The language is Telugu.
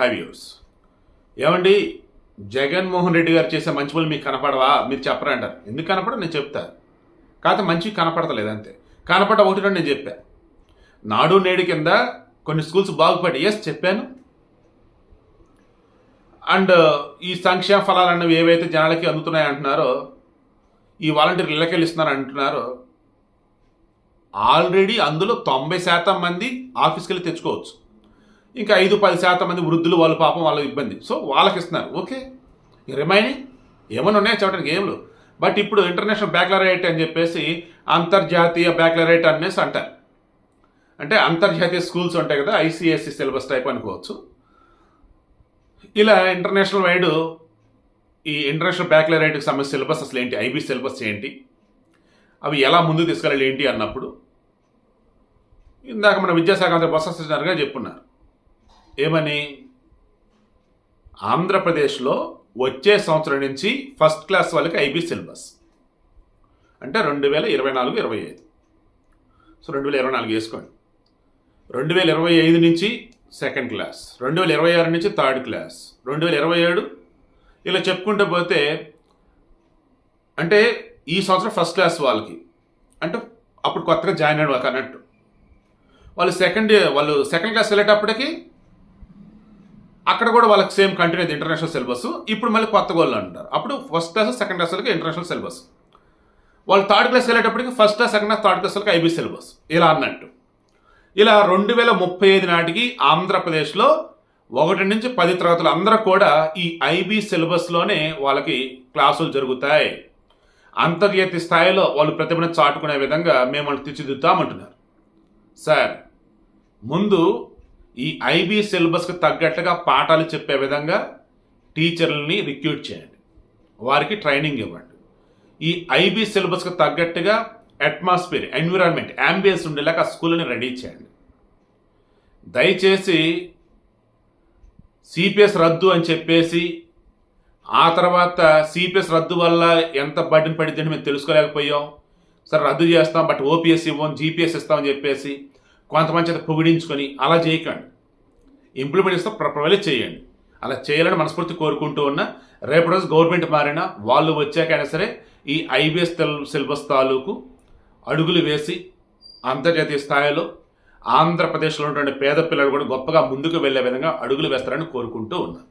హై వ్యూస్ ఏమండి? జగన్మోహన్ రెడ్డి గారు చేసే మంచి పనులు మీకు కనపడవా? మీరు చెప్పరా అంటారు. ఎందుకు కనపడదు నేను చెప్తా. కాకపోతే మంచి కనపడతలేదు అంతే. కనపడ ఒకటి రెండు నేను చెప్పా. నాడు నేడు కింద కొన్ని స్కూల్స్ బాగుపడి ఎస్ చెప్పాను. అండ్ ఈ సంక్షేమ ఫలాలు అన్నవి ఏవైతే జనాలకి అందుతున్నాయి అంటున్నారో ఈ వాలంటీర్ ఇళ్ళకెళ్ళి ఇస్తున్నారు అంటున్నారో ఆల్రెడీ అందులో తొంభై శాతం మంది ఆఫీస్కి వెళ్ళి తెచ్చుకోవచ్చు. ఇంకా ఐదు పది శాతం మంది వృద్ధులు వాళ్ళ పాపం వాళ్ళ ఇబ్బంది. సో వాళ్ళకి ఇస్తున్నారు ఓకే రిమైనింగ్ ఏమైనా ఉన్నాయో చెప్పడానికి? ఏం లేవు. బట్ ఇప్పుడు ఇంటర్నేషనల్ బ్యాక్లరేట్ అని చెప్పేసి అంతర్జాతీయ బ్యాక్లరేట్ అనేసి అంటారు. అంటే అంతర్జాతీయ స్కూల్స్ ఉంటాయి కదా ఐసీఎస్సి సిలబస్ టైప్ అనుకోవచ్చు. ఇలా ఇంటర్నేషనల్ వైడ్ ఈ ఇంటర్నేషనల్ బ్యాక్లరేట్కి సంబంధించిన సిలబస్ అసలు ఏంటి? ఐబీ సిలబస్ ఏంటి? అవి ఎలా ముందుకు తీసుకెళ్ళాలి ఏంటి అన్నప్పుడు ఇందాక మన విద్యాశాఖ మంత్రి బొత్స సత్యనారాయణ గారు చెప్పున్నారు ఏమని? ఆంధ్రప్రదేశ్లో వచ్చే సంవత్సరం నుంచి ఫస్ట్ క్లాస్ వాళ్ళకి ఐబీ సిలబస్. అంటే రెండు వేల ఇరవై నాలుగు ఇరవై ఐదు. సో రెండు వేల ఇరవై నాలుగు వేసుకోండి. రెండు వేల ఇరవై ఐదు నుంచి సెకండ్ క్లాస్. రెండు వేల ఇరవై ఆరు నుంచి థర్డ్ క్లాస్. రెండు వేల ఇరవై ఏడు ఇలా చెప్పుకుంటూ పోతే అంటే ఈ సంవత్సరం ఫస్ట్ క్లాస్ వాళ్ళకి. అంటే అప్పుడు కొత్తగా జాయిన్ అయిన వాళ్ళకి అన్నట్టు వాళ్ళు సెకండ్ వాళ్ళు సెకండ్ క్లాస్ వెళ్ళేటప్పటికి అక్కడ కూడా వాళ్ళకి సేమ్ కంటిన్యూ ఇంటర్నేషనల్ సిలబస్ ఇప్పుడు మళ్ళీ కొత్త గోళ్ళు అంటారు. అప్పుడు ఫస్ట్ క్లాస్ సెకండ్ క్లాస్ వాళ్ళకి ఇంటర్నేషనల్ సిలబస్ వాళ్ళు థర్డ్ క్లాస్ వెళ్ళేటప్పటికి first class second class third class వాళ్ళకి ఐబీ సిలబస్ ఇలా అన్నట్టు. ఇలా రెండు వేల ముప్పై ఐదు నాటికి ఆంధ్రప్రదేశ్లో ఒకటి నుంచి పది తరగతులు అందరూ కూడా ఈ ఐబీ సిలబస్లోనే వాళ్ళకి క్లాసులు జరుగుతాయి. అంతర్జాతీయ స్థాయిలో వాళ్ళు ప్రతిభను చాటుకునే విధంగా మేము తీర్చిదిద్దామంటున్నారు సార్ ముందు ఈ ఐబీ సిలబస్కి తగ్గట్టుగా పాఠాలు చెప్పే విధంగా టీచర్లని రిక్రూట్ చేయండి. వారికి ట్రైనింగ్ ఇవ్వండి. ఈ ఐబీ సిలబస్కి తగ్గట్టుగా అట్మాస్ఫియర్ ఎన్విరాన్మెంట్ అంబియన్స్ ఉండేలాగా ఆ స్కూల్ని రెడీ చేయండి. దయచేసి సిపిఎస్ రద్దు అని చెప్పేసి ఆ తర్వాత సిపిఎస్ రద్దు వల్ల ఎంత బడ్డీని పడిద్దని మేము తెలుసుకోలేకపోయాం. సరే రద్దు చేస్తాం బట్ ఓపీఎస్ ఇవ్వం జీపీఎస్ ఇస్తామని చెప్పేసి కొంతమంది చేత పొగిడించుకొని అలా చేయకండి. ఇంప్లిమెంట్ చేస్తే ప్రొవైడ్ చేయండి. అలా చేయాలని మనస్ఫూర్తి కోరుకుంటూ ఉన్నా రేపు రోజు గవర్నమెంట్ మారినా వాళ్ళు వచ్చాకైనా సరే ఈ ఐబీఎస్ సిలబస్ తాలూకు అడుగులు వేసి అంతర్జాతీయ స్థాయిలో ఆంధ్రప్రదేశ్లో ఉన్నటువంటి పేద పిల్లలు కూడా గొప్పగా ముందుకు వెళ్ళే విధంగా అడుగులు వేస్తారని కోరుకుంటూ ఉన్నాను.